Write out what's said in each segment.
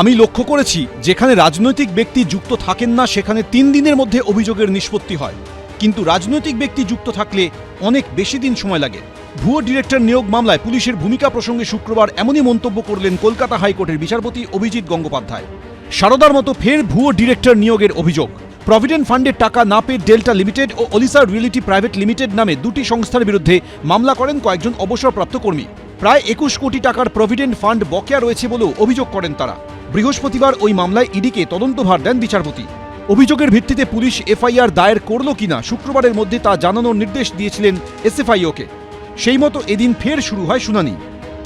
আমি লক্ষ্য করেছি, যেখানে রাজনৈতিক ব্যক্তি যুক্ত থাকেন না, সেখানে তিন দিনের মধ্যে অভিযোগের নিষ্পত্তি হয়। কিন্তু রাজনৈতিক ব্যক্তি যুক্ত থাকলে অনেক বেশি দিন সময় লাগে। ভুয়ো ডিরেক্টর নিয়োগ মামলায় পুলিশের ভূমিকা প্রসঙ্গে শুক্রবার এমনই মন্তব্য করলেন কলকাতা হাইকোর্টের বিচারপতি অভিজিৎ গঙ্গোপাধ্যায়। সারদার মতো ফের ভুয়ো ডিরেক্টর নিয়োগের অভিযোগ। প্রভিডেন্ট ফান্ডের টাকা না পেয়ে ডেল্টা লিমিটেড ও অলিসার রিয়েলিটি প্রাইভেট লিমিটেড নামে দুটি সংস্থার বিরুদ্ধে মামলা করেন কয়েকজন অবসরপ্রাপ্ত কর্মী। প্রায় একুশ কোটি টাকার প্রভিডেন্ট ফান্ড বকেয়া রয়েছে বলেও অভিযোগ করেন তারা। বৃহস্পতিবার ওই মামলায় ইডিকে তদন্তভার দেন বিচারপতি। অভিযোগের ভিত্তিতে পুলিশ এফআইআর দায়ের করল কিনা শুক্রবারের মধ্যে তা জানানোর নির্দেশ দিয়েছিলেন এসএফআইওকে। সেই মতো এদিন ফের শুরু হয় শুনানি।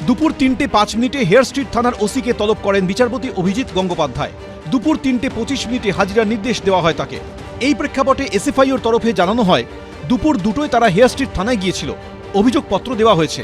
দুপুর তিনটে পাঁচ মিনিটে হেয়ার স্ট্রিট থানার ওসিকে তলব করেন বিচারপতি অভিজিৎ গঙ্গোপাধ্যায়। দুপুর তিনটে পঁচিশ মিনিটে হাজিরার নির্দেশ দেওয়া হয় তাকে। এই প্রেক্ষাপটে এসএফআইওর তরফে জানানো হয়, দুপুর দুটোয় তারা হেয়ার স্ট্রিট থানায় গিয়েছিল। অভিযোগপত্র দেওয়া হয়েছে।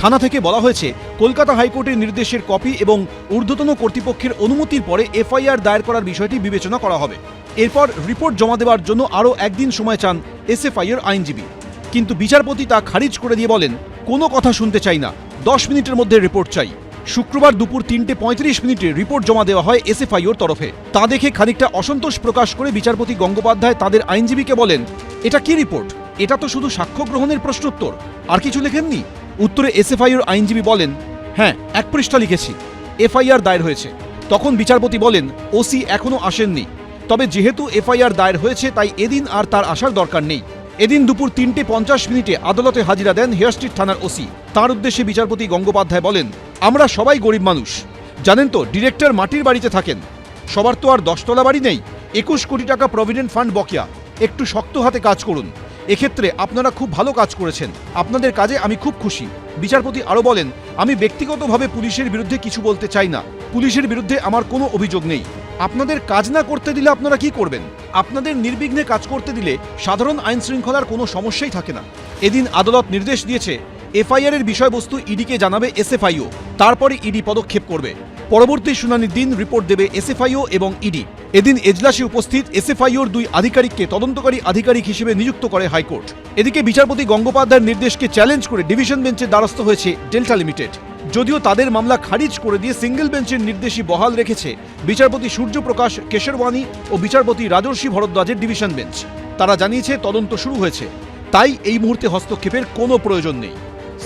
থানা থেকে বলা হয়েছে, কলকাতা হাইকোর্টের নির্দেশের কপি এবং ঊর্ধ্বতন কর্তৃপক্ষের অনুমতির পরে এফআইআর দায়ের করার বিষয়টি বিবেচনা করা হবে। এরপর রিপোর্ট জমা দেওয়ার জন্য আরও একদিন সময় চান এসএফআইয়ের আইনজীবী। কিন্তু বিচারপতি তা খারিজ করে দিয়ে বলেন, কোনো কথা শুনতে চাই না, দশ মিনিটের মধ্যে রিপোর্ট চাই। শুক্রবার দুপুর তিনটে পঁয়ত্রিশ মিনিটে রিপোর্ট জমা দেওয়া হয় এসএফআইওর তরফে। তা দেখে খানিকটা অসন্তোষ প্রকাশ করে বিচারপতি গঙ্গোপাধ্যায় তাদের আইনজীবীকে বলেন, এটা কি রিপোর্ট? এটা তো শুধু সাক্ষ্য গ্রহণের প্রশ্নোত্তর। আর কিছু লেখেননি? উত্তরে এসএফআইওর আইনজীবী বলেন হ্যাঁ এক পৃষ্ঠা লিখেছি। এফআইআর দায়ের হয়েছে। তখন বিচারপতি বলেন, ওসি এখনও আসেননি। তবে যেহেতু এফআইআর দায়ের হয়েছে, তাই এদিন আর তার আসার দরকার নেই। এদিন দুপুর তিনটে পঞ্চাশ মিনিটে আদালতে হাজিরা দেন হেয়ার স্ট্রিট থানার ওসি। তার উদ্দেশ্যে বিচারপতি গঙ্গোপাধ্যায় বলেন, আমরা সবাই গরিব মানুষ। জানেন তো, ডিরেক্টর মাটির বাড়িতে থাকেন। সবার তো আর দশতলা বাড়ি নেই। একুশ কোটি টাকা প্রভিডেন্ট ফান্ড বকেয়া। একটু শক্ত হাতে কাজ করুন। এক্ষেত্রে আপনারা খুব ভালো কাজ করেছেন। আপনাদের কাজে আমি খুব খুশি। বিচারপতি আরও বলেন, আমি ব্যক্তিগতভাবে পুলিশের বিরুদ্ধে কিছু বলতে চাই না। পুলিশের বিরুদ্ধে আমার কোনো অভিযোগ নেই। আপনাদের কাজ না করতে দিলে আপনারা কি করবেন? আপনাদের নির্বিঘ্নে কাজ করতে দিলে সাধারণ আইন শৃঙ্খলার কোনো সমস্যাই থাকে না। এদিন আদালত নির্দেশ দিয়েছে এফআইআর এর বিষয়বস্তু ইডিকে জানাবে এসএফআইও। তারপরে ইডি পদক্ষেপ করবে। পরবর্তী শুনানির দিন রিপোর্ট দেবে এসএফআইও এবং ইডি। এদিন এজলাসে উপস্থিত এসএফআইওর দুই আধিকারিককে তদন্তকারী আধিকারিক হিসেবে নিযুক্ত করে হাইকোর্ট। এদিকে বিচারপতি গঙ্গোপাধ্যায়ের নির্দেশকে চ্যালেঞ্জ করে ডিভিশন বেঞ্চের দ্বারস্থ হয়েছে ডেল্টা লিমিটেড। যদিও তাদের মামলা খারিজ করে দিয়ে সিঙ্গেল বেঞ্চের নির্দেশই বহাল রেখেছে বিচারপতি সূর্যপ্রকাশ কেশরওয়ানি ও বিচারপতি রাজর্ষি ভরদ্বাজের ডিভিশন বেঞ্চ। তারা জানিয়েছে তদন্ত শুরু হয়েছে। তাই এই মুহূর্তে হস্তক্ষেপের কোনো প্রয়োজন নেই।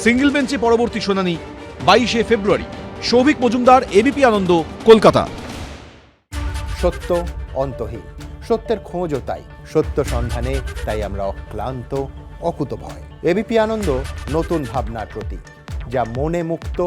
সিঙ্গেল বেঞ্চে পরবর্তী শুনানি বাইশে ফেব্রুয়ারি। সৌভিক মজুমদার, এবিপি আনন্দ, কলকাতা। সত্য অন্তহীন। সত্যের খোঁজও তাই। সত্য সন্ধানে তাই আমরা অক্লান্ত, অকুতভয়। এবিপি আনন্দ নতুন ভাবনার প্রতীক, যা মনে মুক্ত